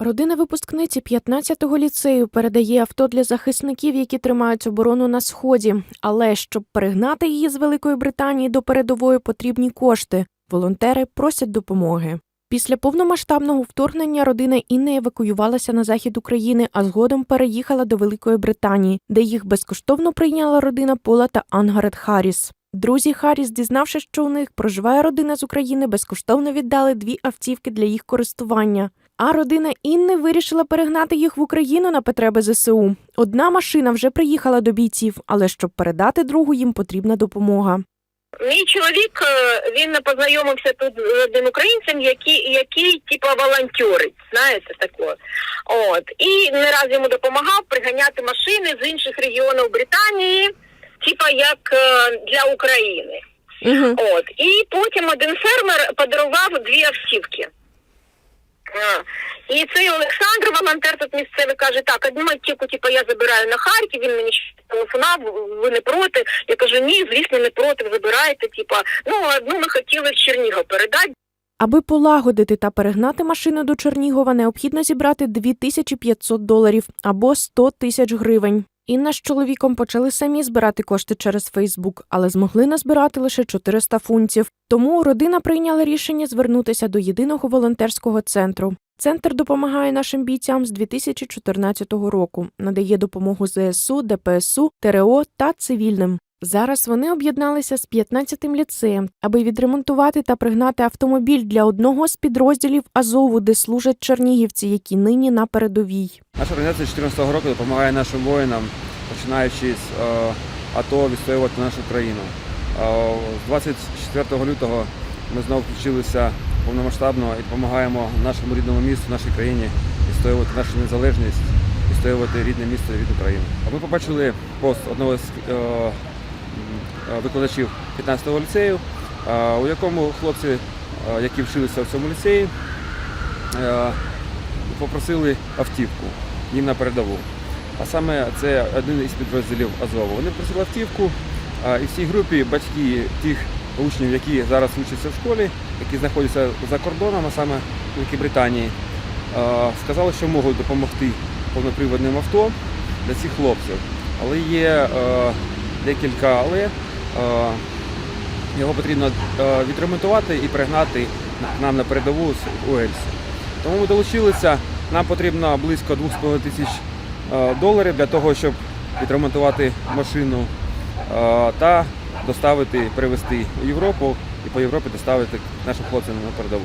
Родина випускниці 15-го ліцею передає авто для захисників, які тримають оборону на сході. Але щоб перегнати її з Великої Британії до передової, потрібні кошти. Волонтери просять допомоги. Після повномасштабного вторгнення родина Інни евакуювалася на захід України, а згодом переїхала до Великої Британії, де їх безкоштовно прийняла родина Пола та Ангарет Харріс. Друзі Харріс, дізнавшись, що у них проживає родина з України, безкоштовно віддали дві автівки для їх користування. А родина Інни вирішила перегнати їх в Україну на потреби ЗСУ. Одна машина вже приїхала до бійців, але щоб передати другу, їм потрібна допомога. Мій чоловік е, він познайомився тут з одним українцем, який, який типа волонтерить, знаєте такого. От і не раз йому допомагав приганяти машини з інших регіонів Британії, типа як е, для України. Угу. От і потім один фермер подарував дві автівки. А, І цей Олександр, волонтер тут місцевий, каже, так, одну автівку, типу, я забираю на Харків, він мені ще телефонував, ви не проти. Я кажу, ні, звісно, не проти, забирайте, типу, ну, одну ми хотіли в Чернігов передати. Аби полагодити та перегнати машину до Чернігова, необхідно зібрати 2500 доларів або 100 тисяч гривень. Інна з чоловіком почали самі збирати кошти через Фейсбук, але змогли назбирати лише 400 фунтів. Тому родина прийняла рішення звернутися до єдиного волонтерського центру. Центр допомагає нашим бійцям з 2014 року, надає допомогу ЗСУ, ДПСУ, ТРО та цивільним. Зараз вони об'єдналися з 15-тим ліцеєм, аби відремонтувати та пригнати автомобіль для одного з підрозділів Азову, де служать чернігівці, які нині на передовій. Наша організація з 2014 року допомагає нашим воїнам, починаючи з е, АТО, відстоювати нашу країну. Е, з 24 лютого ми знову включилися повномасштабно і допомагаємо нашому рідному місту, нашій країні відстоювати нашу незалежність, відстоювати рідне місто від України. Ми побачили пост одного з е, викладачів 15-го ліцею, е, у якому хлопці, е, які вчилися в цьому ліцеї, е, попросили автівку їм на передову. А саме це один із підрозділів Азову. Вони просили автівку, і в цій групі батьки тих учнів, які зараз вчаться в школі, які знаходяться за кордоном, а саме в Великій Британії, сказали, що можуть допомогти повноприводним авто для цих хлопців. Але є е, декілька але. Е, його потрібно е, відремонтувати і пригнати нам на передову з Уельсу. Тому ми долучилися. Нам потрібно близько 2,5 тисяч е, доларів для того, щоб відремонтувати машину та доставити, привезти в Європу і по Європі доставити нашим хлопцям на передову.